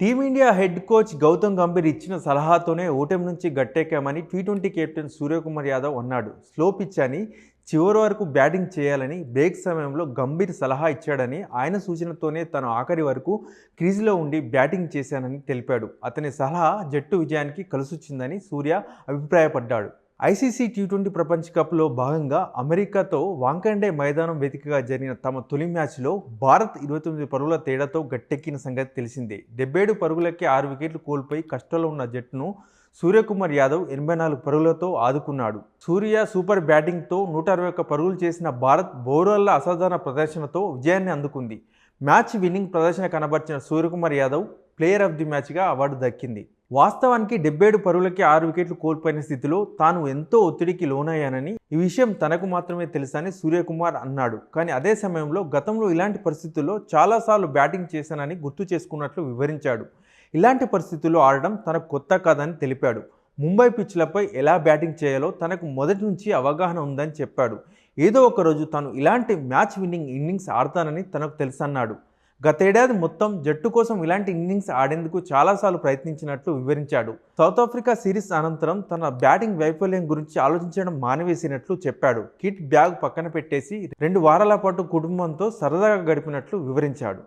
Team India head coach Gautam Gambhir ఇచ్చిన సలహాతోనే ఓటమి నుంచి గట్టెక్కామని T twenty captain Suryakumar Yadav అన్నాడు. స్లో పిచ్ అని చివరి వరకు బ్యాటింగ్ చేయాలని బ్రేక్ సమయంలో గంభీర్ సలహా ఇచ్చాడని ఆయన సూచనతోనే తను ఆఖరి వరకు క్రీజ్లో ఉండి బ్యాటింగ్ చేశానని తెలిపాడు. అతని సలహా జట్టు విజయానికి కలిసొచ్చిందని సూర్య అభిప్రాయపడ్డాడు. ఐసీసీ టీ ట్వంటీ ప్రపంచ కప్లో భాగంగా అమెరికాతో వాంకండే మైదానం వేదికగా జరిగిన తమ తొలి మ్యాచ్లో భారత్ ఇరవై తొమ్మిది పరుగుల తేడాతో గట్టెక్కిన సంగతి తెలిసిందే. డెబ్బై పరుగులకే ఆరు వికెట్లు కోల్పోయి కష్టంలో ఉన్న జట్టును సూర్యకుమార్ యాదవ్ ఎనభై నాలుగు పరుగులతో ఆదుకున్నాడు. సూర్య సూపర్ బ్యాటింగ్తో నూట అరవై ఒక్క పరుగులు చేసిన భారత్ బౌలర్ల అసాధారణ ప్రదర్శనతో విజయాన్ని అందుకుంది. మ్యాచ్ విన్నింగ్ ప్రదర్శన కనబర్చిన Suryakumar Yadav player of the మ్యాచ్గా award దక్కింది. వాస్తవానికి డెబ్బేడు పరుగులకి ఆరు వికెట్లు కోల్పోయిన స్థితిలో తాను ఎంతో ఒత్తిడికి లోనయ్యానని ఈ విషయం తనకు మాత్రమే తెలుసని సూర్యకుమార్ అన్నాడు. కానీ అదే సమయంలో గతంలో ఇలాంటి పరిస్థితుల్లో చాలాసార్లు బ్యాటింగ్ చేశానని గుర్తు చేసుకున్నట్లు వివరించాడు. ఇలాంటి పరిస్థితుల్లో ఆడడం తనకు కొత్త కాదని తెలిపాడు. ముంబై పిచ్లపై ఎలా బ్యాటింగ్ చేయాలో తనకు మొదటి నుంచి అవగాహన ఉందని చెప్పాడు. ఏదో ఒక రోజు తాను ఇలాంటి మ్యాచ్ విన్నింగ్ ఇన్నింగ్స్ ఆడతానని తనకు తెలుసన్నాడు. గతేడాది మొత్తం జట్టు కోసం ఇలాంటి ఇన్నింగ్స్ ఆడేందుకు చాలాసార్లు ప్రయత్నించినట్లు వివరించాడు. సౌత్ ఆఫ్రికా సిరీస్ అనంతరం తన బ్యాటింగ్ వైఫల్యం గురించి ఆలోచించడం మానివేసినట్లు చెప్పాడు. కిట్ బ్యాగ్ పక్కన పెట్టేసి రెండు వారాల పాటు కుటుంబంతో సరదాగా గడిపినట్లు వివరించాడు.